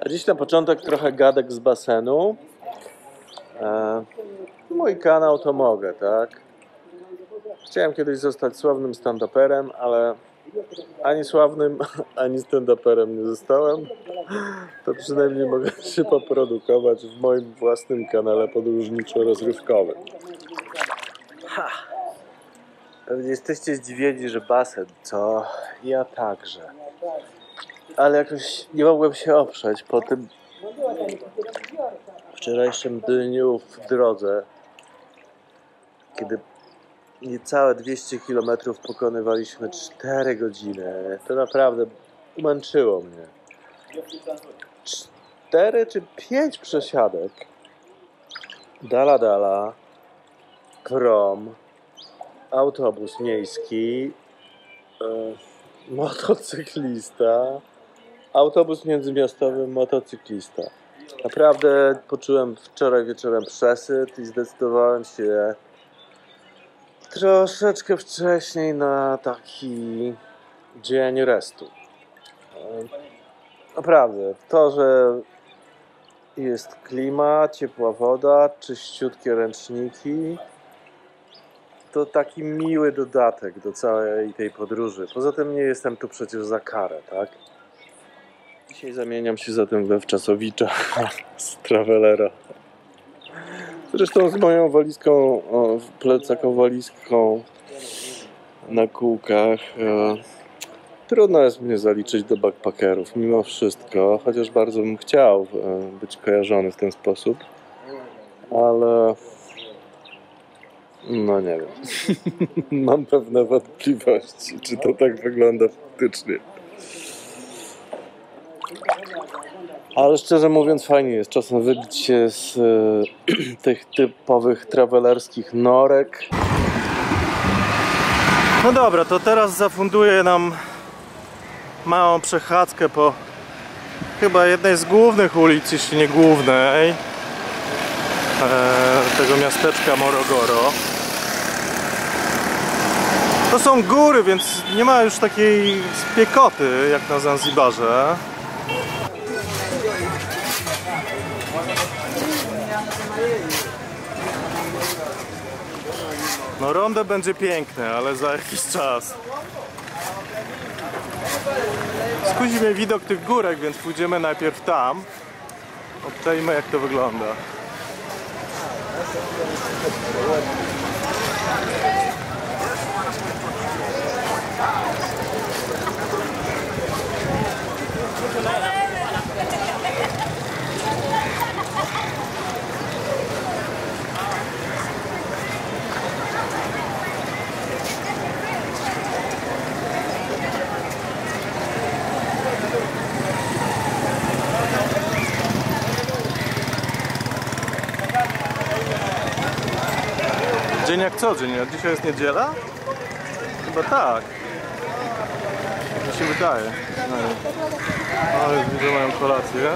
A dziś na początek trochę gadek z basenu. E, mój kanał to mogę, tak? Chciałem kiedyś zostać sławnym stand-uperem, ale ani sławnym, ani stand-uperem nie zostałem. To przynajmniej mogę się poprodukować w moim własnym kanale podróżniczo-rozrywkowym. Ha! Pewnie jesteście zdziwieni, że basen, co? Ja także. Ale jakoś nie mogłem się oprzeć po tym wczorajszym dniu w drodze, kiedy niecałe 200 km pokonywaliśmy 4 godziny. To naprawdę męczyło mnie. 4 czy 5 przesiadek. Dala dala, prom, autobus miejski, e, motocyklista, autobus międzymiastowy, motocyklista. Naprawdę poczułem wczoraj wieczorem przesyt i zdecydowałem się troszeczkę wcześniej na taki dzień restu. E, Naprawdę, to, że jest klima, ciepła woda, czyściutkie ręczniki, to taki miły dodatek do całej tej podróży. Poza tym nie jestem tu przecież za karę, tak? Dzisiaj zamieniam się zatem we wczasowicza z Travelera. Zresztą z moją walizką, plecaką walizką na kółkach. E, trudno jest mnie zaliczyć do backpackerów, mimo wszystko, chociaż bardzo bym chciał e, być kojarzony w ten sposób. Ale no nie wiem. Mam pewne wątpliwości, czy to tak wygląda faktycznie. Ale szczerze mówiąc, fajnie jest czasem wybić się z e, tych typowych travelerskich norek. No dobra, to teraz zafunduję nam małą przechadzkę po chyba jednej z głównych ulic, jeśli nie głównej, e, tego miasteczka Morogoro. To są góry, więc nie ma już takiej spiekoty jak na Zanzibarze. No rondo będzie piękne, ale za jakiś czas. Mnie widok tych górek, więc pójdziemy najpierw tam. Obczajmy jak to wygląda. Dzień jak co dzień? A dzisiaj jest niedziela? Chyba tak. Mi się wydaje. No, Ale widzę moją kolację.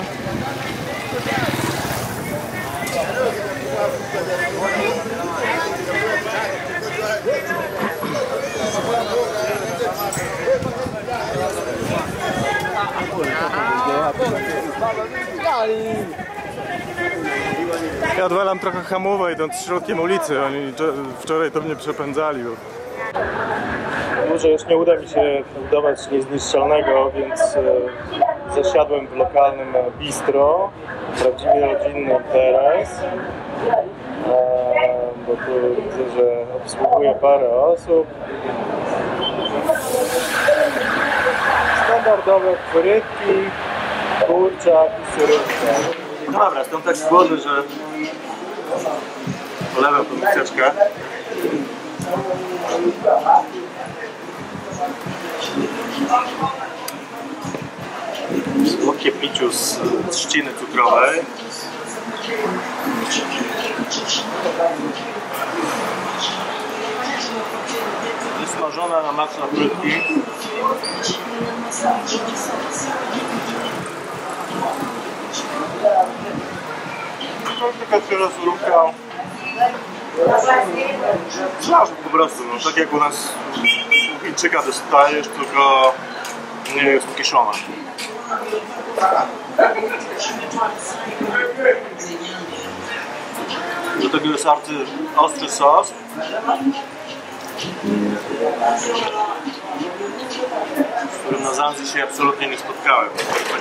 Ja odwalam trochę hamówę idąc środkiem ulicy. Oni wczoraj to mnie przepędzali. Może już nie uda mi się udawać niezniszczalnego, więc e, zasiadłem w lokalnym e, bistro, prawdziwie rodzinnym teraz. E, bo tu widzę, że obsługuje parę osób. Standardowe frytki, kurczak i surówka. No dobra, jestem tak głodny, że polewam tą miseczkę. Słodkie piciu z trzciny cukrowej. Wysmażona na maksa frytki. Świeża surówka. Zależy po prostu, no, tak jak u nas u Chińczyka dostajesz, tylko nie jest kiszona. Do tego jest arcy, ostry sos. Z którym na Zanzi się absolutnie nie spotkałem.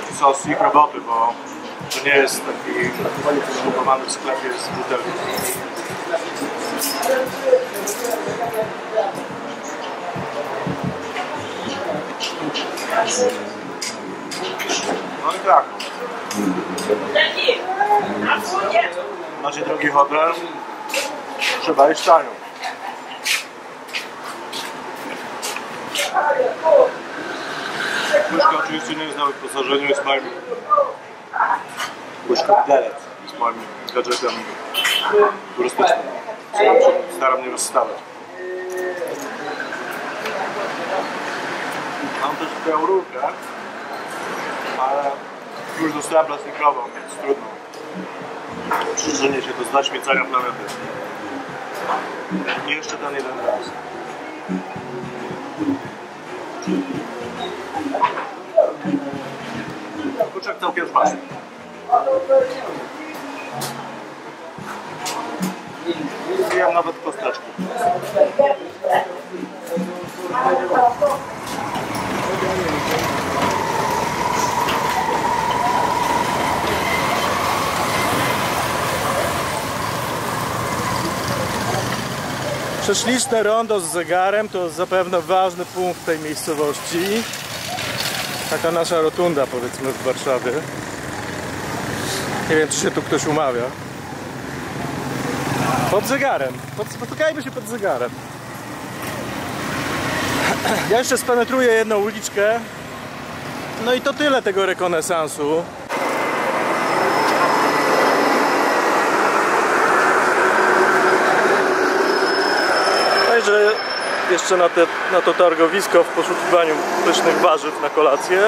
Taki sos ich roboty, bo nie jest taki kupowany w sklepie z butelki. No i tak. Macie drogi hotel, trzeba iść tanio. Łyżka oczywiście nie jest na wyposażeniu, jest łyżka delet, jest moim gadżetem turystycznym. Staram nie rozstawać. Mam też tę rurkę, ale już dostałem plastikową, więc trudno. Przyczynię się do zaśmiecania planety. I jeszcze ten jeden raz. Kurczak całkiem smaczny. Zjem nawet kosteczki. Rondo z zegarem to zapewne ważny punkt tej miejscowości. Taka nasza rotunda powiedzmy w Warszawie. Nie wiem czy się tu ktoś umawia. Pod zegarem. Pod, spotykajmy się pod zegarem. Ja jeszcze spenetruję jedną uliczkę. No i to tyle tego rekonesansu. Wejrzę jeszcze na, te, na to targowisko w poszukiwaniu pysznych warzyw na kolację.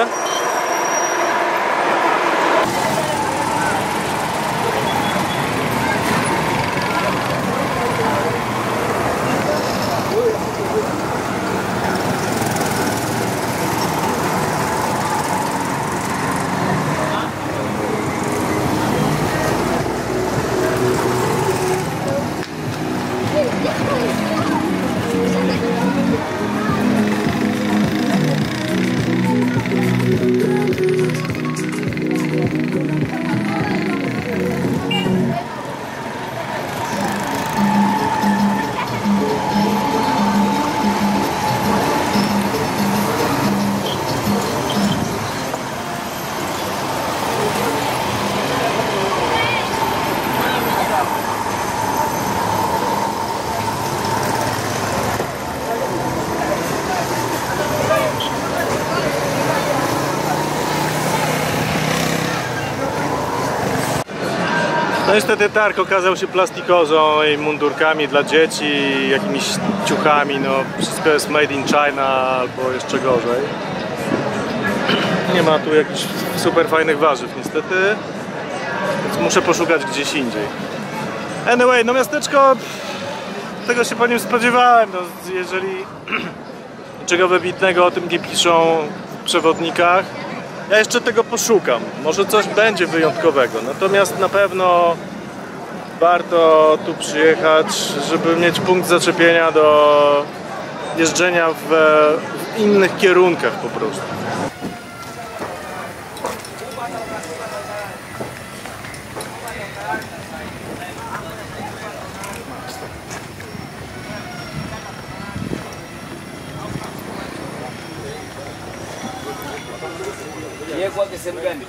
Niestety targ okazał się plastikozą i mundurkami dla dzieci, jakimiś ciuchami, no wszystko jest made in China albo jeszcze gorzej. Nie ma tu jakichś super fajnych warzyw niestety, więc muszę poszukać gdzieś indziej. Anyway, no miasteczko, tego się po nim spodziewałem, no jeżeli niczego wybitnego o tym nie piszą w przewodnikach, ja jeszcze tego poszukam. Może coś będzie wyjątkowego. Natomiast na pewno warto tu przyjechać, żeby mieć punkt zaczepienia do jeżdżenia w, w innych kierunkach po prostu. Yeye kwake sehemu gani?